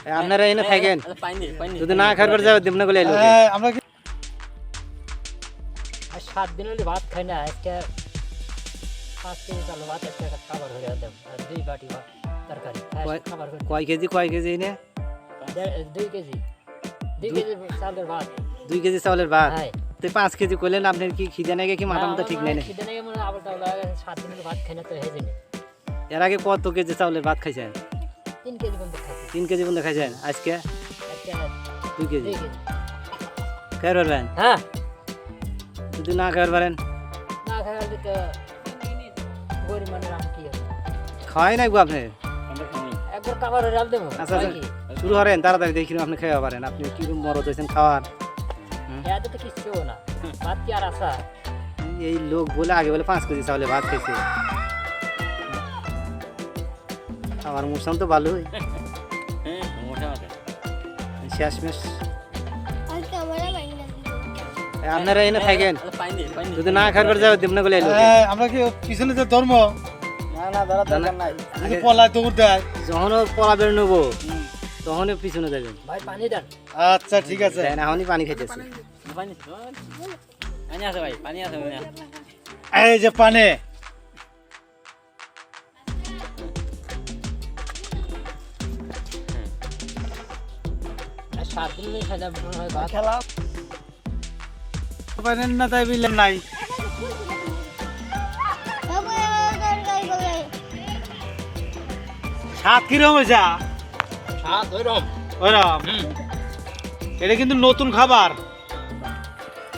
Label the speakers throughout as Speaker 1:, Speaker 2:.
Speaker 1: এ, আপনারা এনে থাকেন।
Speaker 2: পাইনি পাইনি।
Speaker 1: যদি না খাবার যাবে দেবনা গুলো এলো।
Speaker 3: হ্যাঁ, আমরা কি
Speaker 4: আর সাত দিন হলে ভাত খাই না একটা পাঁচ কেজি চালো ভাত একটা খাবার হয়ে দেব আর দুই বাটি ভাত তরকারি। হ্যাঁ,
Speaker 1: কয়-
Speaker 4: খাবার করে
Speaker 1: কয় কেজি কয় কেজি এনে?
Speaker 4: দেড়- দুই কেজি। দুই কেজি চালের ভাত।
Speaker 1: দুই কেজি চাউলের ভাত?
Speaker 4: হ্যাঁ।
Speaker 1: তো পাঁচ কেজি করলেন আপনার কি খিদে নাকি কি মাথা মতো ঠিক নেই না?
Speaker 4: খিদে নেই মনে হয় আবার টাবলা সাত দিন হলে ভাত খাই না তো হেজে নি
Speaker 1: এর আগে কত কেজি চাউলের ভাত খাইছেন?
Speaker 4: তিন কেজি পর্যন্ত খাচ্ছি
Speaker 1: তিন কেজি পর্যন্ত খাইছেন? আজকে? দুই কেজি?
Speaker 4: দুই
Speaker 1: খাই পারবেন
Speaker 4: হ্যাঁ।
Speaker 1: যদি না খাবার পারেন
Speaker 4: না
Speaker 1: খাওয়াই আপনি?
Speaker 4: একবার
Speaker 1: আচ্ছা আচ্ছা। শুরু করেন তাড়াতাড়ি দেখি আপনি খাওয়া পারেন। আপনি কি মরদ হয়েছেন খাওয়ার?
Speaker 4: না।
Speaker 1: এই লোক বলে আগে বলে পাঁচ কেজি চাউলে ভাত খাইছে আমার মৌসুম তো ভালোই।
Speaker 2: হ্যাঁ
Speaker 1: শেষমেশ
Speaker 5: আর ক্যামেরা
Speaker 1: আপনারা এনে থাকেন। যদি না খাবার যাবে দেবনা গুলো
Speaker 3: আমরা কি পিছনে যে ধর্ম?
Speaker 1: না না দাঁড়া দরকার নাই।
Speaker 3: পলায় দৌড় দেয়।
Speaker 1: যখন পলা বের নেব তখনই পিছনে যাবেন।
Speaker 4: ভাই পানি দেন।
Speaker 3: আচ্ছা ঠিক আছে।
Speaker 1: না এখনই পানি খাইতেছি।
Speaker 2: পানি পানি আছে ভাই পানি আছে ভাই
Speaker 3: এই যে পানে।
Speaker 4: সাত দিন হলে খাই না মনে হয় ভাত
Speaker 3: খেলা পারেন না তাই বুঝলাম নাই
Speaker 5: বাবু
Speaker 3: সাত কিরম হয়েছে
Speaker 4: সাত ওইরকম
Speaker 3: ওরম এটা কিন্তু নতুন খাবার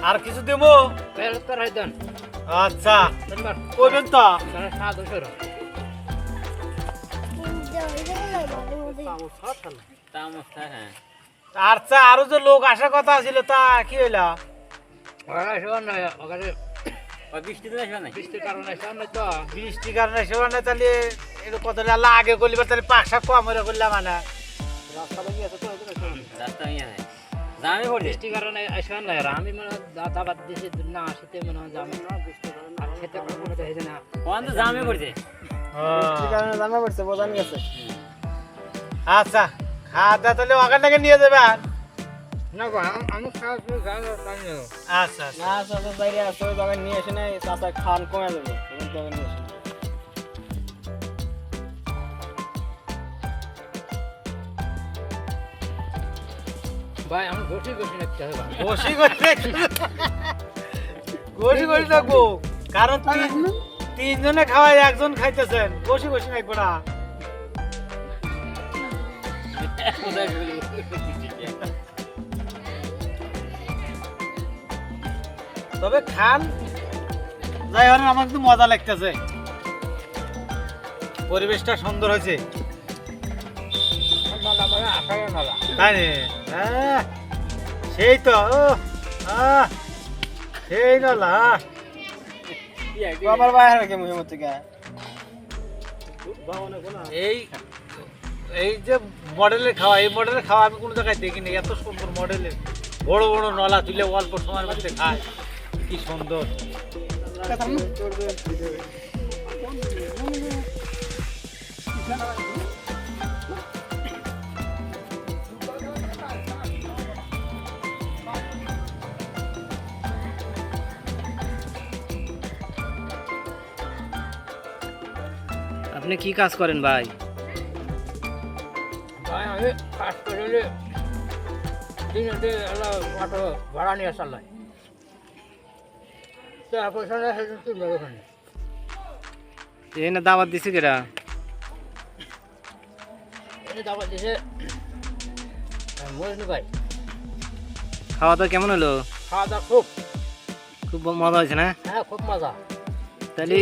Speaker 3: আর কিছু দেবো আচ্ছা করবেন তো
Speaker 4: সাত
Speaker 2: হ্যাঁ
Speaker 3: আর চা আরও যে লোক আসার কথা ছিল তা কি হইলা?
Speaker 4: বৃষ্টির কারণে
Speaker 3: সেবা না তাহলে এটা কত আল্লাহ আগে করলি তাহলে কম হয়ে করলাম মানে
Speaker 2: জামে
Speaker 4: আমি মনে হয় না আসতে মনে হয় না বৃষ্টির কারণে না।
Speaker 2: জামে
Speaker 1: গেছে।
Speaker 3: আচ্ছা। খাওয়া দাওয়া তাহলে ওখানটাকে নিয়ে যাবেন
Speaker 4: না গো আমি খাওয়া শুরু
Speaker 3: আচ্ছা আচ্ছা।
Speaker 1: না চাচা বাইরে আসতে ওই দোকান নিয়ে এসে নাই চাচা খান কমে যাবে নিয়ে এসে
Speaker 4: ভাই আমি রাখতে হবে
Speaker 3: রাখব কারণ তিন তিনজনে খাওয়াই একজন খাইতেছেন। বসি বসি রাখব না তবে খান যাই হোক আমার কিন্তু মজা লাগতেছে। পরিবেশটা সুন্দর হয়েছে। তাই সেই তো সেই নলা।
Speaker 1: আমার বাইরে কে মুহে মতে কে
Speaker 3: এই এই যে মডেলের খাওয়া, এই মডেলের খাওয়া আমি কোনো জায়গায় দেখিনি। এত সুন্দর মডেলের। বড় বড় নলা তুলে অল্প সময়ের মধ্যে খায়। কি সুন্দর।
Speaker 1: আপনি কি কাজ করেন ভাই?
Speaker 4: আমি করে অটো ভাড়া নিয়ে চালাই পয়সা নেই সেদিন তুলবে ওখানে
Speaker 1: এই না দাওয়াত দিছে কেরা
Speaker 4: এনে দিছে মজনু ভাই।
Speaker 1: খাওয়া দাওয়া কেমন হলো?
Speaker 4: খাওয়া দাওয়া খুব।
Speaker 1: খুব মজা হয়েছে না?
Speaker 4: হ্যাঁ খুব মজা।
Speaker 1: তাহলে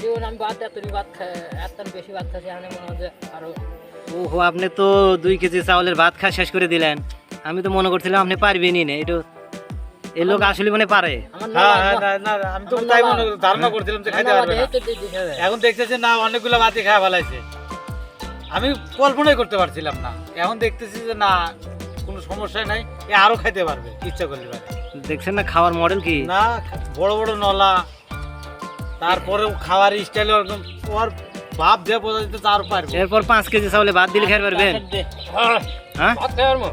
Speaker 4: জীবন আমি ভাত এতটি ভাত খাই এত বেশি ভাত খাচ্ছি আমি মনে হচ্ছে আরও
Speaker 1: ওহো আপনি তো দুই কেজি চাউলের ভাত খা শেষ করে দিলেন। আমি তো মনে করছিলাম আপনি পারবেনই না এটা এই লোক আসলে মানে পারে।
Speaker 3: হ্যাঁ হ্যাঁ, না না আমি তো তাই মনে ধারণা করছিলাম যে খাইতে পারবে। এখন দেখতেছি না অনেকগুলো মাটি খাওয়া ফেলাইছে আমি কল্পনাই করতে পারছিলাম না। এখন দেখতেছি যে না কোনো সমস্যা নাই এ আরও খাইতে পারবে ইচ্ছা করলে পারে।
Speaker 1: দেখছেন না খাওয়ার মডেল কি?
Speaker 3: না বড় বড় নলা তারপরে খাওয়ার স্টাইল একদম ওর ভাব দিয়ে বোঝা দিতে তার পারবে।
Speaker 1: এরপর পাঁচ কেজি চাউলে ভাত দিলে খেয়ে পারবেন?
Speaker 4: হ্যাঁ,
Speaker 1: হ্যাঁ?
Speaker 4: ভাত খাই আর মো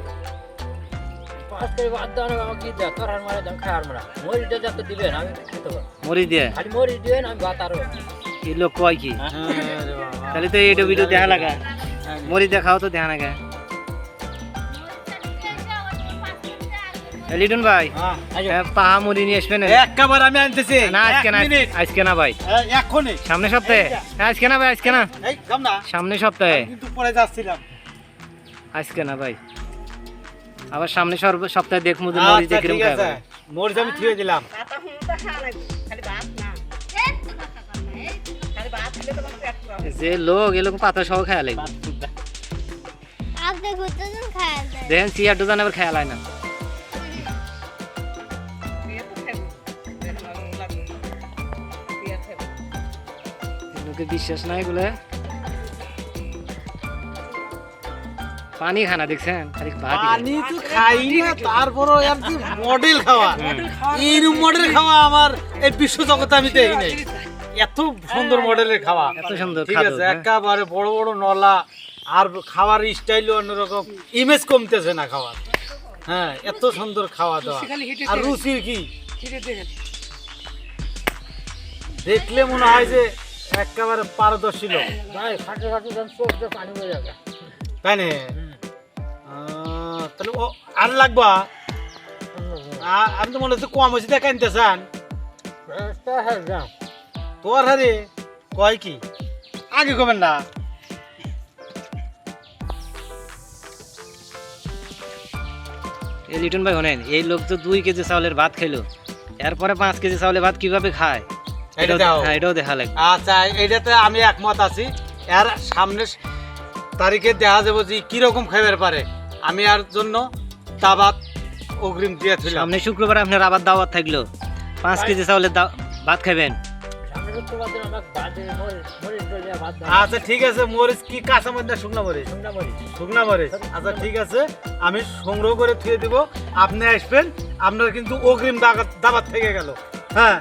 Speaker 4: কি দেয় মারে মারা।
Speaker 1: মরি দিয়ে
Speaker 4: আমি ভাত আরও।
Speaker 1: এই লোক কয় কি?
Speaker 3: হ্যাঁ।
Speaker 1: তাহলে তো এইটা ভিডিও দেখা লাগা। মরি দেখাও তো দেখা লাগা লিটন ভাই
Speaker 3: হ্যাঁ।
Speaker 1: পাহা মুড়ি নিয়ে আসবেন।
Speaker 3: একেবারে আমি আনতেছি।
Speaker 1: না আজকে না আজকে না ভাই।
Speaker 3: এ, এক্ষুনি
Speaker 1: সামনে সপ্তাহে। আজকে না ভাই আজকে না। সামনে সপ্তাহে।
Speaker 3: কিন্তু পরে যাচ্ছিলাম।
Speaker 1: আজকে না ভাই। আবার সামনে সপ্তাহে দেখব যে মরি
Speaker 3: আচ্ছা
Speaker 1: কিরম।
Speaker 3: মরিচ আমি থুয়ে দিলাম।
Speaker 1: যে লোক এ লোক পাতা সহ খেয়াল দেখেন সিয়ার দুজন আবার খেয়াল হয় না। লোকে বিশ্বাস নাই বলে। পানি খানা দেখছেন? খালি ভাত
Speaker 3: পানি তো খাই না তারপরও আর কি মডেল খাওয়া। মডেল খাওয়া আমার এই বিশ্ব জগতে আমি দেখি নাই। এত সুন্দর মডেলের খাওয়া।
Speaker 1: এত সুন্দর
Speaker 3: ঠিক আছে
Speaker 1: হ্যাঁ।
Speaker 3: একেবারে বড় বড় নলা আর খাওয়ার স্টাইল অন্যরকম। ইমেজ কমতেছে না খাওয়ার। হ্যাঁ এত সুন্দর খাওয়া দাওয়া। আর রুচির কি? দেখলে মনে হয় যে একেবারে পারদর্শী লোক।
Speaker 4: ভাই খাটে খাটে দেন চোখ পানি হয়ে যাবে
Speaker 3: তাই না? আহ, তাহলে ও আর লাগবা? আমি তো মনে হচ্ছে কম হয়েছে দেখা নিতে চান তোর হারে কয় কি? আগে কবেন না।
Speaker 1: এই লিটন ভাই শোনেন এই লোক তো দুই কেজি চাউলের ভাত খাইলো। এরপরে পাঁচ কেজি চাউলের ভাত কীভাবে খায়?
Speaker 3: এটা
Speaker 1: এটাও-
Speaker 3: দাও।
Speaker 1: হ্যাঁ এটাও দেখা লাগবে।
Speaker 3: আচ্ছা এটাতে আমি একমত আছি। এর সামনে তারিখে দেখা যাব যে কীরকম খাইবার পারে। আমি আর জন্য দাবাত অগ্রিম দিয়ে
Speaker 1: সামনে শুক্রবার আপনার আবার দাওয়াত থাকল। পাঁচ কেজি চাউলের ভাত খাবেন
Speaker 3: আচ্ছা ঠিক আছে মরিচ কি কাঁচা মরিচ না শুকনা মরিচ?
Speaker 4: শুকনা মরিচ।
Speaker 3: আচ্ছা ঠিক আছে আমি সংগ্রহ করে থুয়ে দিব। আপনি আসবেন আপনার কিন্তু অগ্রিম দাবাত থেকে গেল। হ্যাঁ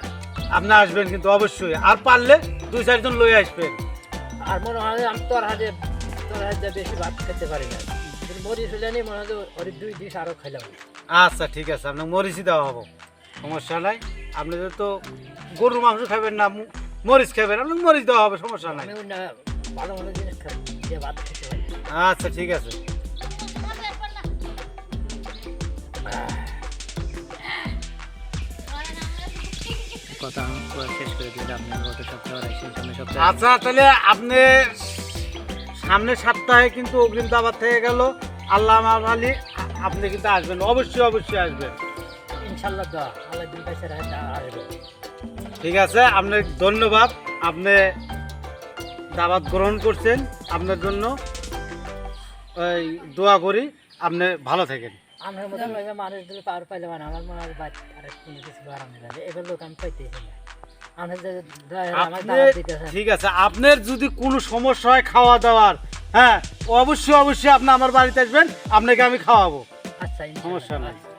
Speaker 3: আপনি আসবেন কিন্তু অবশ্যই। আর পারলে দুই চারজন লই আসবেন।
Speaker 4: আর মনে হয় আমি তোর হাতে তোর হাতে বেশি ভাত খেতে পারি না। মরিচ হলে নি মনে হয় দুই ডিশ আরও খাইলাম
Speaker 3: আচ্ছা ঠিক আছে। আপনার মরিচই দেওয়া হব। সমস্যা নাই। আপনি তো গরুর মাংস খাবেন না মরিচ খাবেন আপনার মরিচ দেওয়া হবে সমস্যা নাই।
Speaker 4: আমি না ভালো ভালো জিনিস খাই দিয়ে ভাত খেতে পারি
Speaker 3: আচ্ছা ঠিক আছে।
Speaker 1: কথা আমি শেষ করে দিলে আপনার গত সপ্তাহে আসেন সামনে সপ্তাহে
Speaker 3: আচ্ছা তাহলে আপনি সামনের সপ্তাহে কিন্তু অগ্রিম দাবার থেকে গেল। আল্লাহ আলী আপনি কিন্তু আসবেন। অবশ্যই অবশ্যই আসবেন।
Speaker 4: ইনশাল্লাহ দা আল্লাহ দিন পাশে রাখে
Speaker 3: ঠিক আছে আপনার ধন্যবাদ। আপনি দাবাত গ্রহণ করছেন আপনার জন্য। ওই দোয়া করি। আপনি ভালো থাকেন।
Speaker 4: আমার মতো মানুষ দিলে পাওয়ার পাইলে মানে আমার মনে হয় বাচ্চা আর কোনো কিছু আরাম লাগে এবার লোক আমি পাইতেছি না
Speaker 3: ঠিক আছে আপনার যদি কোনো সমস্যা হয় খাওয়া দাওয়ার হ্যাঁ অবশ্যই অবশ্যই আপনি আমার বাড়িতে আসবেন আপনাকে আমি খাওয়াবো
Speaker 4: আচ্ছা।
Speaker 3: সমস্যা নাই।
Speaker 4: আচ্ছা।